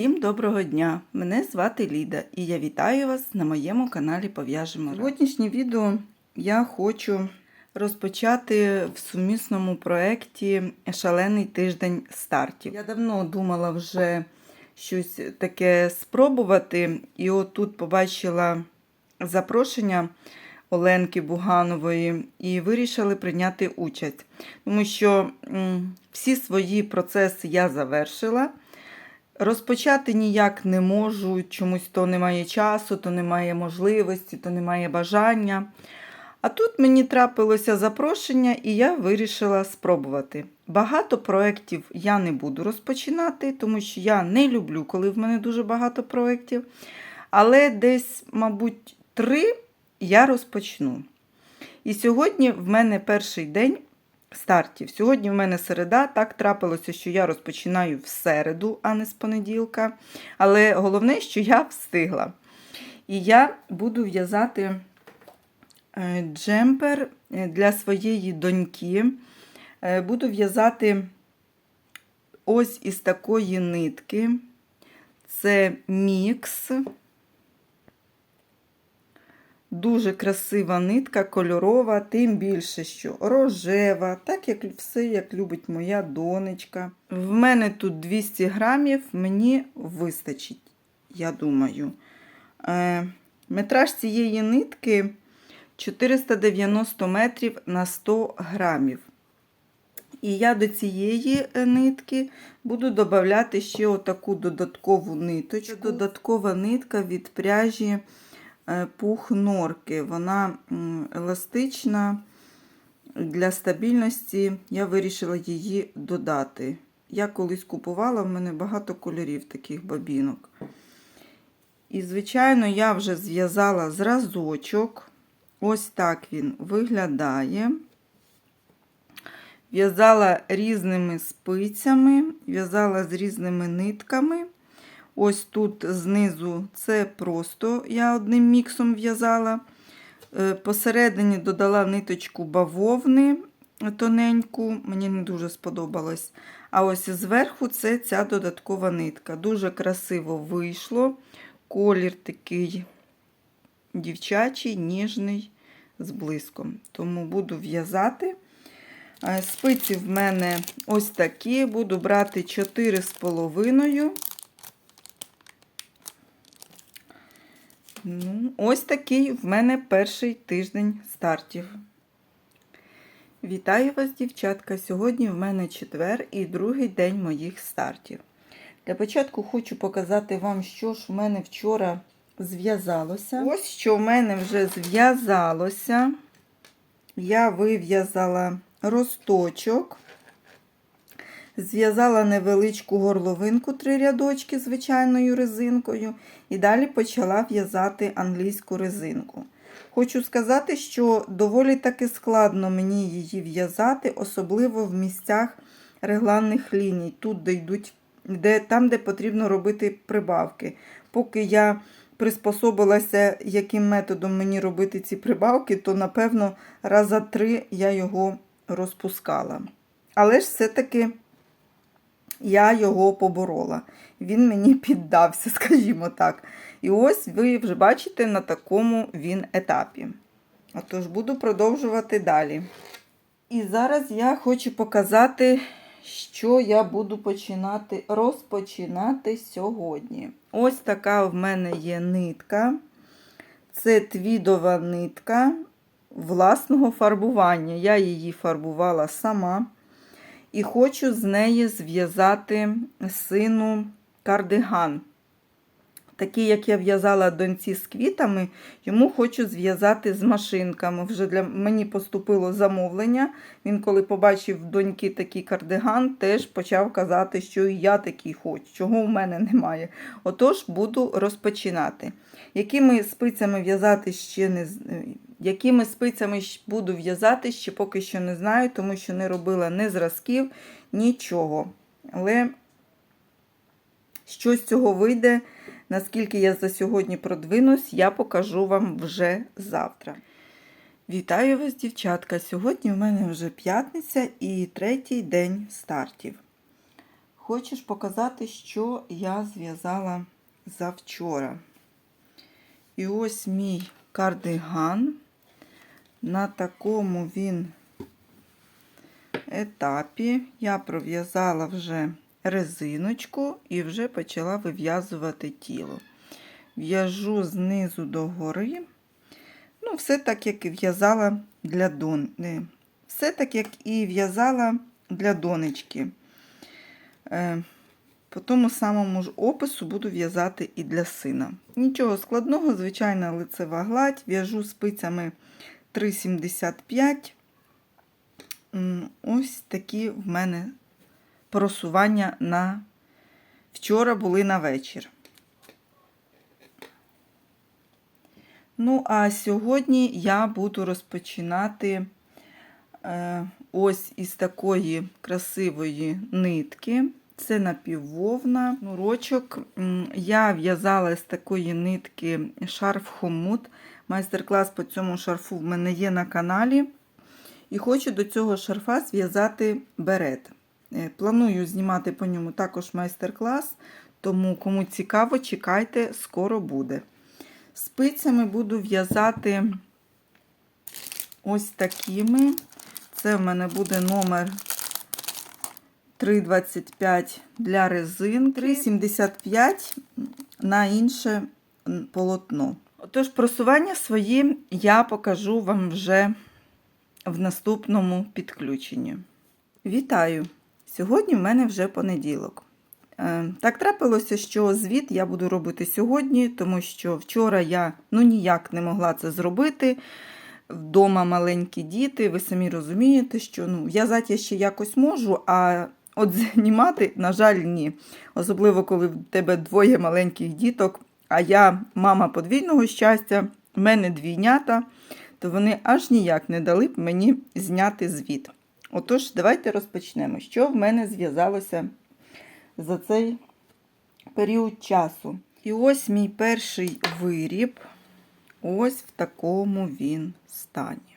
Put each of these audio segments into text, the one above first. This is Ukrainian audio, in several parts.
Всім доброго дня! Мене звати Ліда і я вітаю вас на моєму каналі Пов'яжемо. Сьогоднішнє відео я хочу розпочати в сумісному проєкті Шалений тиждень стартів. Я давно думала вже щось таке спробувати, і от тут побачила запрошення Оленки Буганової і вирішили прийняти участь, тому що всі свої процеси я завершила. Розпочати ніяк не можу, чомусь то немає часу, то немає можливості, то немає бажання. А тут мені трапилося запрошення, і я вирішила спробувати. Багато проєктів я не буду розпочинати, тому що я не люблю, коли в мене дуже багато проєктів. Але десь, мабуть, три я розпочну. І сьогодні в мене перший день стартів. Сьогодні в мене середа. Так трапилося, що я розпочинаю в середу, а не з понеділка. Але головне, що я встигла. І я буду в'язати е, джемпер е, для своєї доньки. Е, Буду в'язати ось із такої нитки. Це мікс. Дуже красива нитка, кольорова, тим більше, що рожева, так як все, як любить моя донечка. В мене тут 200 грамів, мені вистачить, я думаю. Е, метраж цієї нитки 490 метрів на 100 грамів. І я до цієї нитки буду додати ще отаку додаткову ниточку. Це додаткова нитка від пряжі пух норки. Вона еластична. Для стабільності я вирішила її додати. Я колись купувала, в мене багато кольорів таких бабінок. І, звичайно, я вже зв'язала зразочок. Ось так він виглядає. В'язала різними спицями, в'язала з різними нитками. Ось тут знизу це просто я одним міксом в'язала. Посередині додала ниточку бавовни тоненьку, мені не дуже сподобалось. А ось зверху це ця додаткова нитка. Дуже красиво вийшло. Колір такий дівчачий, ніжний, з блиском. Тому буду в'язати. Спиці в мене ось такі, буду брати 4,5. Ну, ось такий в мене перший тиждень стартів. Вітаю вас, дівчатка! Сьогодні в мене четвер і другий день моїх стартів. Для початку хочу показати вам, що ж в мене вчора зв'язалося. Ось що в мене вже зв'язалося. Я вив'язала росточок. Зв'язала невеличку горловинку, три рядочки звичайною резинкою, і далі почала в'язати англійську резинку. Хочу сказати, що доволі таки складно мені її в'язати, особливо в місцях регланних ліній, тут, де йдуть, де, там, де потрібно робити прибавки. Поки я приспособилася, яким методом мені робити ці прибавки, то, напевно, раза три я його розпускала. Але ж все-таки я його поборола. Він мені піддався, скажімо так. І ось ви вже бачите, на такому він етапі. Отож, буду продовжувати далі. І зараз я хочу показати, що я буду починати розпочинати сьогодні. Ось така в мене є нитка. Це твідова нитка власного фарбування. Я її фарбувала сама. І хочу з неї зв'язати сину кардиган. Такий, як я в'язала доньці з квітами, йому хочу зв'язати з машинками. Вже для мені поступило замовлення. Він, коли побачив доньки такий кардиган, теж почав казати, що і я такий хочу, чого в мене немає. Отож, буду розпочинати. Якими спицями в'язати ще не якими спицями буду в'язати, ще поки що не знаю, тому що не робила ні зразків, нічого. Але що з цього вийде, наскільки я за сьогодні продвинусь, я покажу вам вже завтра. Вітаю вас, дівчатка! Сьогодні в мене вже п'ятниця і третій день стартів. Хочеш показати, що я зв'язала завчора. І ось мій кардиган. На такому він етапі я пров'язала вже резиночку і вже почала вив'язувати тіло. В'яжу знизу до гори. Ну, все так, як і в'язала для дон... Все так, як і в'язала для донечки. Е, по тому самому ж опису буду в'язати і для сина. Нічого складного, звичайна лицева гладь, в'яжу спицями 3,75. Ось такі в мене просування на вчора були на вечір. Ну, а сьогодні я буду розпочинати е, ось із такої красивої нитки. Це напіввовна нурочок. Я в'язала з такої нитки шарф хомут. Майстер-клас по цьому шарфу в мене є на каналі. І хочу до цього шарфа зв'язати берет. Е, Планую знімати по ньому також майстер-клас, тому кому цікаво, чекайте, скоро буде. Спицями буду в'язати ось такими. Це в мене буде номер 3,25 для резин, 3,75 на інше полотно. Отож, просування свої я покажу вам вже в наступному підключенні. Вітаю! Сьогодні в мене вже понеділок. Е, Так трапилося, що звіт я буду робити сьогодні, тому що вчора я ну ніяк не могла це зробити. Вдома маленькі діти, ви самі розумієте, що ну, в'язати я ще якось можу, а от знімати, на жаль, ні. Особливо, коли в тебе двоє маленьких діток, а я мама подвійного щастя, в мене двійнята, то вони аж ніяк не дали б мені зняти звіт. Отож, давайте розпочнемо. Що в мене зв'язалося за цей період часу? І ось мій перший виріб. Ось в такому він стані.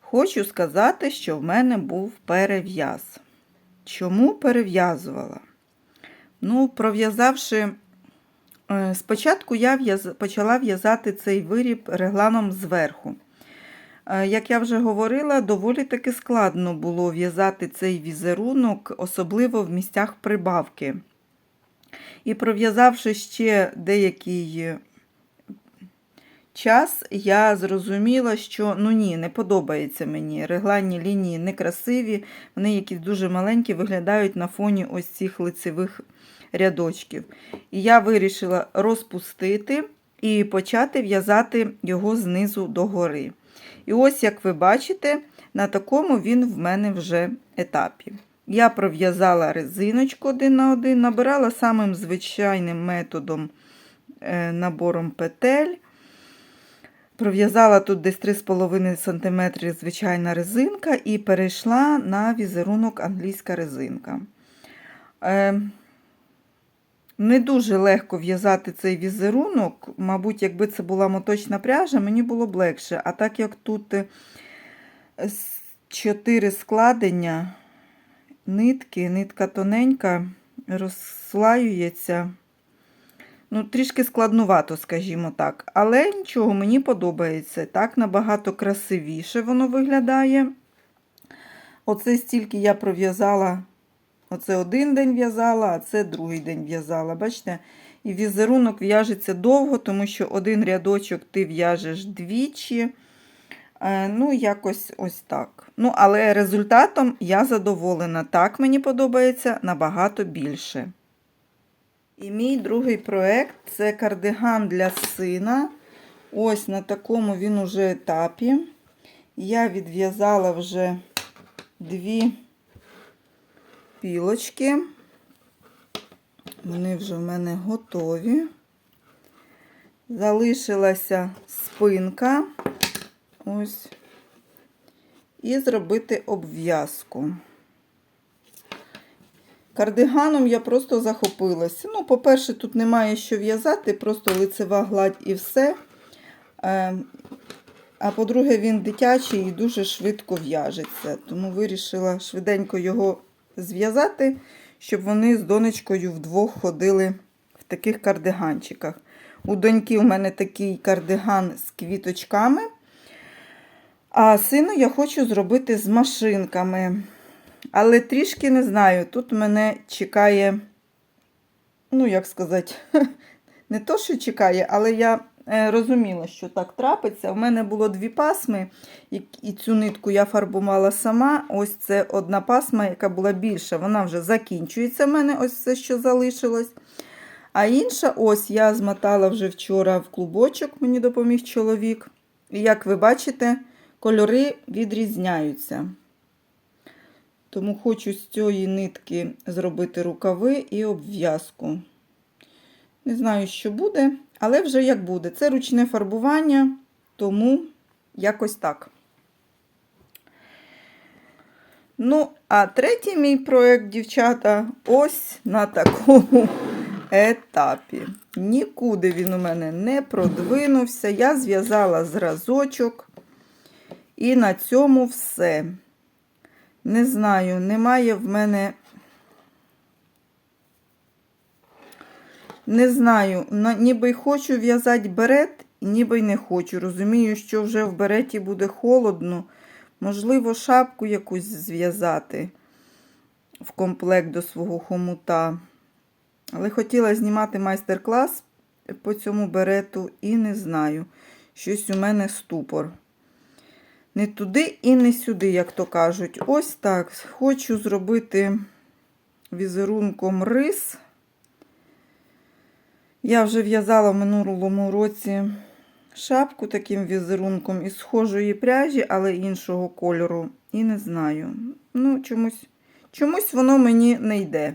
Хочу сказати, що в мене був перев'яз. Чому перев'язувала? Ну, пров'язавши, спочатку я почала в'язати цей виріб регланом зверху. Е, Як я вже говорила, доволі таки складно було в'язати цей візерунок, особливо в місцях прибавки. І пров'язавши ще деякий час, я зрозуміла, що ну ні, не подобається мені. Регланні лінії некрасиві, вони якісь дуже маленькі, виглядають на фоні ось цих лицевих рядочків. І я вирішила розпустити і почати в'язати його знизу до гори. І ось, як ви бачите, на такому він в мене вже етапі. Я пров'язала резиночку один на один, набирала самим звичайним методом е, набором петель. Пров'язала тут десь 3,5 см звичайна резинка і перейшла на візерунок англійська резинка. Е, не дуже легко в'язати цей візерунок. Мабуть, якби це була моточна пряжа, мені було б легше. А так як тут 4 складення нитки, нитка тоненька, розслаюється. Ну, трішки складнувато, скажімо так. Але нічого, мені подобається. Так набагато красивіше воно виглядає. Оце стільки я пров'язала. Оце один день в'язала, а це другий день в'язала. Бачите? І візерунок в'яжеться довго, тому що один рядочок ти в'яжеш двічі. Е, Ну, якось ось так. Ну, але результатом я задоволена. Так мені подобається набагато більше. І мій другий проєкт це кардиган для сина. Ось на такому він уже етапі. Я відв'язала вже дві пілочки. Вони вже в мене готові. Залишилася спинка. Ось. І зробити обв'язку. Кардиганом я просто захопилася. Ну, по-перше, тут немає що в'язати, просто лицева гладь і все. Е, А по-друге, він дитячий і дуже швидко в'яжеться. Тому вирішила швиденько його зв'язати, щоб вони з донечкою вдвох ходили в таких кардиганчиках. У доньки у мене такий кардиган з квіточками. А сину я хочу зробити з машинками. Але трішки не знаю, тут мене чекає, ну, як сказати, не то, що чекає, але я е, розуміла, що так трапиться. У мене було дві пасми, і, цю нитку я фарбувала сама. Ось це одна пасма, яка була більша. Вона вже закінчується. в мене ось все, що залишилось. А інша, ось я змотала вже вчора в клубочок, мені допоміг чоловік. І як ви бачите, кольори відрізняються. Тому хочу з цієї нитки зробити рукави і обв'язку. Не знаю, що буде, але вже як буде. Це ручне фарбування, тому якось так. Ну, а третій мій проєкт, дівчата, ось на такому етапі. Нікуди він у мене не продвинувся. Я зв'язала зразочок. І на цьому все. Не знаю, немає в мене. Не знаю, ніби й хочу в'язати берет, ніби й не хочу. Розумію, що вже в береті буде холодно. Можливо, шапку якусь зв'язати в комплект до свого хомута. Але хотіла знімати майстер-клас по цьому берету і не знаю. Щось у мене ступор. Не туди і не сюди, як то кажуть. Ось так. Хочу зробити візерунком рис. Я вже в'язала в минулому році шапку таким візерунком із схожої пряжі, але іншого кольору. І не знаю. Ну, чомусь, чомусь воно мені не йде.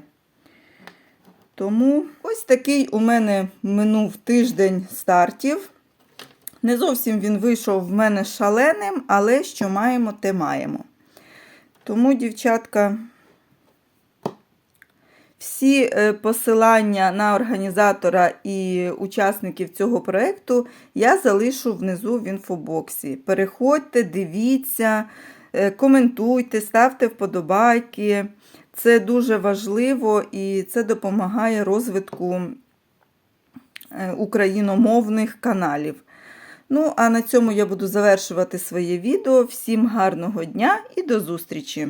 Тому ось такий у мене минув тиждень стартів. Не зовсім він вийшов в мене шаленим, але що маємо, те маємо. Тому, дівчатка, всі е, посилання на організатора і учасників цього проєкту я залишу внизу в інфобоксі. Переходьте, дивіться, е, коментуйте, ставте вподобайки. Це дуже важливо і це допомагає розвитку е, україномовних каналів. Ну, а на цьому я буду завершувати своє відео. Всім гарного дня і до зустрічі!